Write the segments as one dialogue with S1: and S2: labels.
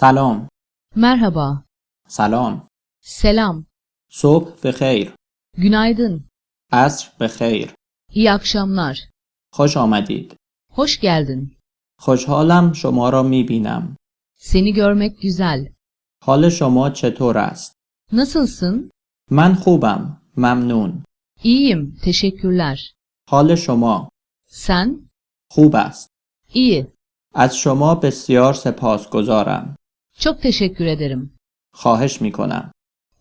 S1: سلام.
S2: Merhaba,
S1: سلام.
S2: selam,
S1: صبح بخیر.
S2: günaydın,
S1: عصر بخیر.
S2: iyi akşamlar,
S1: خوش آمدید.
S2: hoş geldin.
S1: خوشحالم شما را می بینم
S2: Seni görmek güzel.
S1: حال شما چطور است؟
S2: Nasılsın?
S1: من خوبم. ممنون.
S2: İyiyim, teşekkürler.
S1: حال شما؟
S2: Sen?
S1: خوب است.
S2: İyi.
S1: از شما بسیار سپاسگزارم.
S2: Çok teşekkür ederim.
S1: خواهش می کنم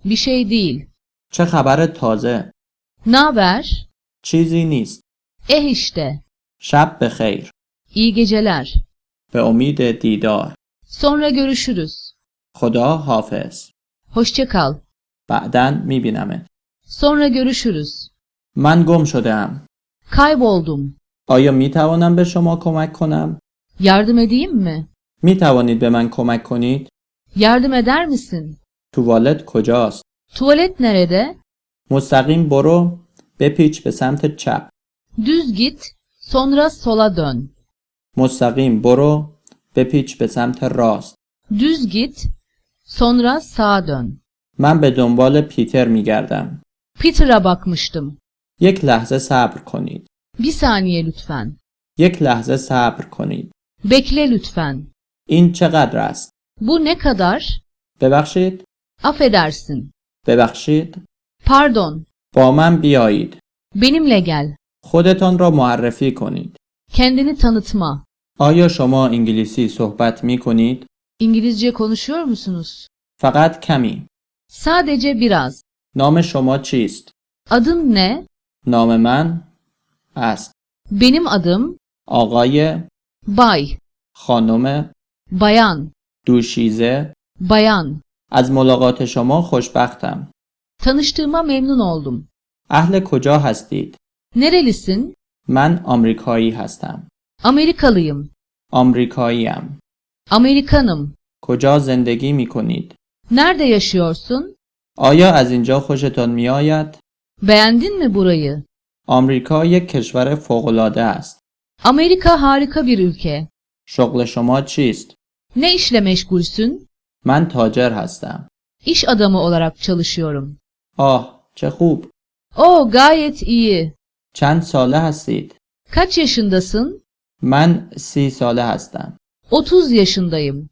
S2: Bir şey değil.
S1: چه خبر تازه
S2: haber?
S1: چیزی نیست
S2: Eh işte.
S1: شب بخیر
S2: İyi geceler.
S1: به امید دیدار
S2: Sonra görüşürüz.
S1: خدا حافظ
S2: Hoşça kal.
S1: بعدا می بینمت
S2: Sonra görüşürüz.
S1: من گم شدم
S2: Kayboldum.
S1: آیا می توانم به شما کمک کنم
S2: Yardım edeyim mi?
S1: می توانید به من کمک کنید
S2: Yardım eder misin?
S1: توالت کجاست
S2: Tuvalet nerede?
S1: مستقیم برو بپیچ به سمت چپ
S2: Düz git, sonra sola dön.
S1: مستقیم برو بپیچ به سمت راست
S2: Düz git, sonra sağa dön.
S1: من به دنبال پیتر می گردم
S2: Peter'a bakmıştım.
S1: یک لحظه صبر کنید
S2: Bir saniye lütfen.
S1: یک لحظه صبر کنید
S2: Bekle lütfen.
S1: این چقدر است
S2: Bu ne kadar?
S1: ببخشید
S2: Affedersin.
S1: ببخشید
S2: Pardon.
S1: با من بیایید
S2: Benimle gel.
S1: خودتان را معرفی کنید
S2: Kendini tanıtma.
S1: آیا شما انگلیسی صحبت می کنید؟
S2: İngilizce konuşuyor musunuz?
S1: فقط کمی
S2: Sadece biraz.
S1: نام شما چیست؟
S2: Adın ne?
S1: نام من است
S2: Benim adım
S1: آقای
S2: Bay.
S1: خانم
S2: Bayan.
S1: دوشیزه
S2: Bayan.
S1: از ملاقات شما خوشبختم
S2: Tanıştığıma memnun oldum.
S1: اهل کجا هستید؟
S2: Nerelisin?
S1: من آمریکایی هستم
S2: Amerikalıyım.
S1: آمریکاییم
S2: Amerikanım.
S1: کجا زندگی می کنید؟
S2: Nerede yaşıyorsun?
S1: آیا از اینجا خوشتان می آید؟
S2: Beğendin mi burayı?
S1: آمریکا یک کشور فوقالعاده است
S2: Amerika harika bir ülke.
S1: شغل شما چیست؟
S2: Ne işle meşgulsün?
S1: من تاجر هستم
S2: İş adamı olarak çalışıyorum.
S1: آه چه خوب
S2: O gayet iyi.
S1: چند ساله هستید؟
S2: Kaç yaşındasın?
S1: من سی ساله هستم
S2: 30 yaşındayım.